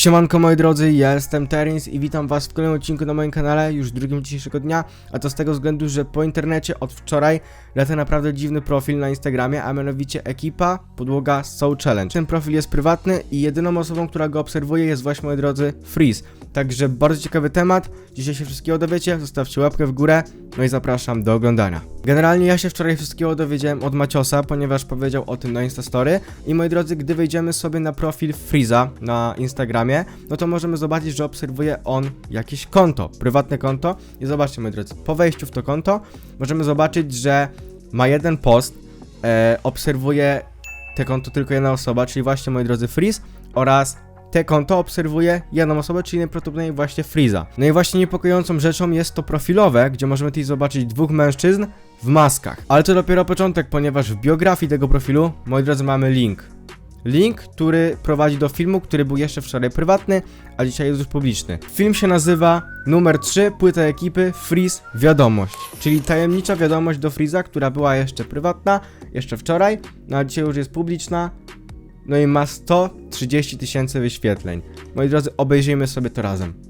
Siemanko moi drodzy, ja jestem Terins i witam was w kolejnym odcinku na moim kanale, już drugim dzisiejszego dnia, a to z tego względu, że po internecie od wczoraj lecę naprawdę dziwny profil na Instagramie, a mianowicie ekipa podłoga Soul Challenge. Ten profil jest prywatny i jedyną osobą, która go obserwuje jest właśnie moi drodzy Freeze. Także bardzo ciekawy temat, dzisiaj się wszystkiego dowiecie, zostawcie łapkę w górę, no i zapraszam do oglądania. Generalnie ja się wczoraj wszystkiego dowiedziałem od Maciosa, ponieważ powiedział o tym na Instastory i moi drodzy, gdy wejdziemy sobie na profil Freeza na Instagramie, no to możemy zobaczyć, że obserwuje on jakieś konto, prywatne konto i zobaczcie moi drodzy, po wejściu w to konto możemy zobaczyć, że ma jeden post, e, obserwuje te konto tylko jedna osoba, czyli właśnie moi drodzy Freeze oraz te konto obserwuje jedną osobę, czyli najprawdopodobniej właśnie Freeza. No i właśnie niepokojącą rzeczą jest to profilowe, gdzie możemy tutaj zobaczyć dwóch mężczyzn w maskach. Ale to dopiero początek, ponieważ w biografii tego profilu, moi drodzy, mamy link. Link, który prowadzi do filmu, który był jeszcze wczoraj prywatny, a dzisiaj jest już publiczny. Film się nazywa numer 3, płyta ekipy Freeze Wiadomość, czyli tajemnicza wiadomość do Freeza, która była jeszcze prywatna, jeszcze wczoraj, no a dzisiaj już jest publiczna, no i ma 130 tysięcy wyświetleń. Moi drodzy, obejrzyjmy sobie to razem.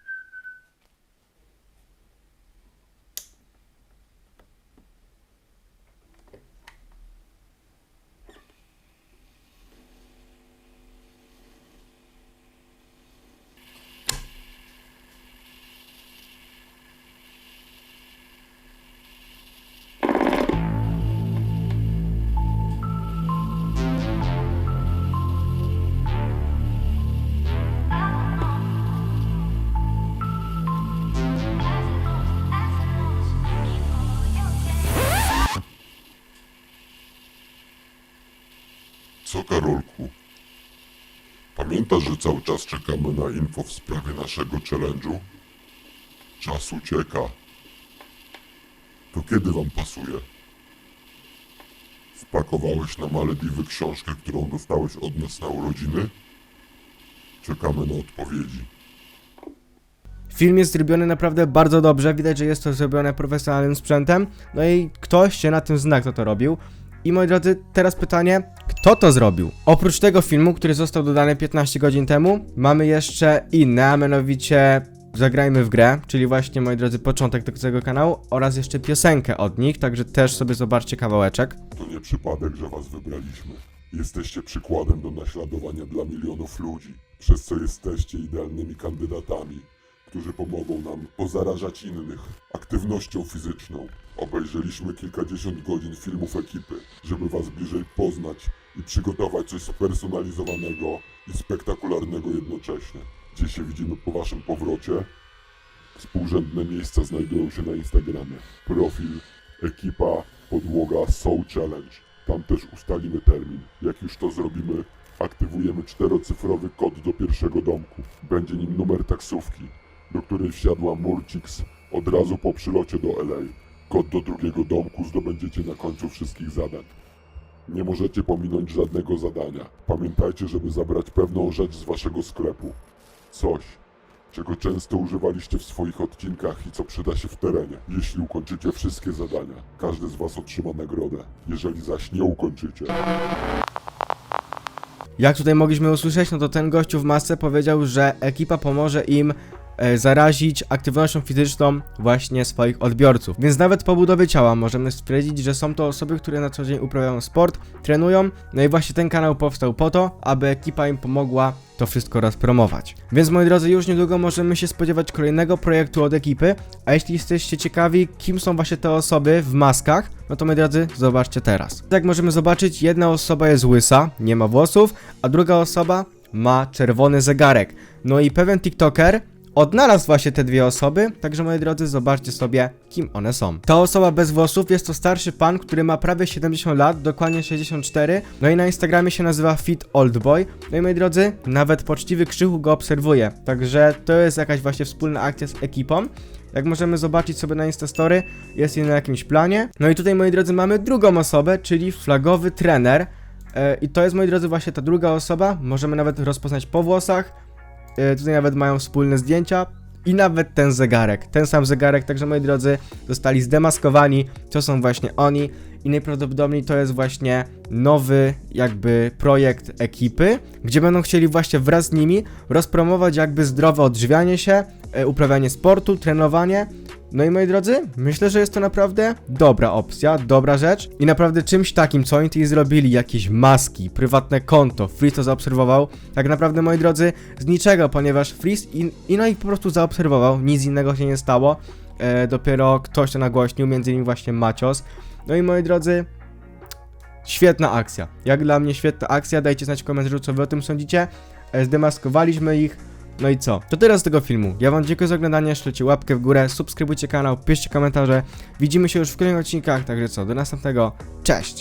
Co Karolku? Pamiętasz, że cały czas czekamy na info w sprawie naszego challenge'u? Czas ucieka. To kiedy wam pasuje? Spakowałeś na Malediwy książkę, którą dostałeś od nas na urodziny? Czekamy na odpowiedzi. Film jest zrobiony naprawdę bardzo dobrze, widać, że jest to zrobione profesjonalnym sprzętem, no i ktoś się na tym zna, kto to robił. I moi drodzy, teraz pytanie, kto to zrobił? Oprócz tego filmu, który został dodany 15 godzin temu, mamy jeszcze inne, a mianowicie Zagrajmy w grę, czyli właśnie, moi drodzy, początek tego kanału oraz jeszcze piosenkę od nich, także też sobie zobaczcie kawałeczek. To nie przypadek, że was wybraliśmy. Jesteście przykładem do naśladowania dla milionów ludzi, przez co jesteście idealnymi kandydatami, którzy pomogą nam pozarażać innych aktywnością fizyczną. Obejrzeliśmy kilkadziesiąt godzin filmów ekipy, żeby was bliżej poznać i przygotować coś spersonalizowanego i spektakularnego jednocześnie. Gdzie się widzimy po waszym powrocie? Współrzędne miejsca znajdują się na Instagramie. Profil, ekipa, podłoga, Soul Challenge. Tam też ustalimy termin. Jak już to zrobimy, aktywujemy czterocyfrowy kod do pierwszego domku. Będzie nim numer taksówki, do której wsiadła Murcix od razu po przylocie do LA. Kod do drugiego domku zdobędziecie na końcu wszystkich zadań. Nie możecie pominąć żadnego zadania. Pamiętajcie, żeby zabrać pewną rzecz z waszego sklepu. Coś, czego często używaliście w swoich odcinkach i co przyda się w terenie. Jeśli ukończycie wszystkie zadania, każdy z was otrzyma nagrodę. Jeżeli zaś nie ukończycie, Jak tutaj mogliśmy usłyszeć, no to ten gościu w masce powiedział, że ekipa pomoże im zarazić aktywnością fizyczną właśnie swoich odbiorców. Więc nawet po budowie ciała możemy stwierdzić, że są to osoby, które na co dzień uprawiają sport, trenują, no i właśnie ten kanał powstał po to, aby ekipa im pomogła to wszystko rozpromować. Więc moi drodzy, już niedługo możemy się spodziewać kolejnego projektu od ekipy, a jeśli jesteście ciekawi, kim są właśnie te osoby w maskach, no to moi drodzy, zobaczcie teraz. Jak możemy zobaczyć, jedna osoba jest łysa, nie ma włosów, a druga osoba ma czerwony zegarek. No i pewien TikToker odnalazł właśnie te dwie osoby, także moi drodzy, zobaczcie sobie, kim one są. Ta osoba bez włosów jest to starszy pan, który ma prawie 70 lat, dokładnie 64, no i na Instagramie się nazywa Fit Old Boy. No i moi drodzy, nawet poczciwy Krzychu go obserwuje, także to jest jakaś właśnie wspólna akcja z ekipą. Jak możemy zobaczyć sobie na Instastory, jest jej na jakimś planie. No i tutaj, moi drodzy, mamy drugą osobę, czyli flagowy trener, E, I to jest, moi drodzy, właśnie ta druga osoba. Możemy nawet rozpoznać po włosach. E, tutaj nawet mają wspólne zdjęcia. I nawet ten zegarek, ten sam zegarek, także moi drodzy, zostali zdemaskowani. To są właśnie oni. I najprawdopodobniej to jest właśnie nowy, jakby projekt ekipy, gdzie będą chcieli właśnie wraz z nimi rozpromować jakby zdrowe odżywianie się, e, uprawianie sportu, trenowanie. No i moi drodzy, myślę, że jest to naprawdę dobra opcja, dobra rzecz i naprawdę czymś takim, co oni tutaj zrobili, jakieś maski, prywatne konto, Freeze to zaobserwował, tak naprawdę moi drodzy, z niczego, ponieważ Freeze i, i no i po prostu zaobserwował, nic innego się nie stało, e, dopiero ktoś to nagłośnił, między innymi właśnie Macios. No i moi drodzy, świetna akcja, jak dla mnie świetna akcja, dajcie znać w komentarzu, co wy o tym sądzicie, e, zdemaskowaliśmy ich, no i co? To tyle z tego filmu. Ja wam dziękuję za oglądanie, śledźcie łapkę w górę, subskrybujcie kanał, piszcie komentarze. Widzimy się już w kolejnych odcinkach, także co, do następnego. Cześć!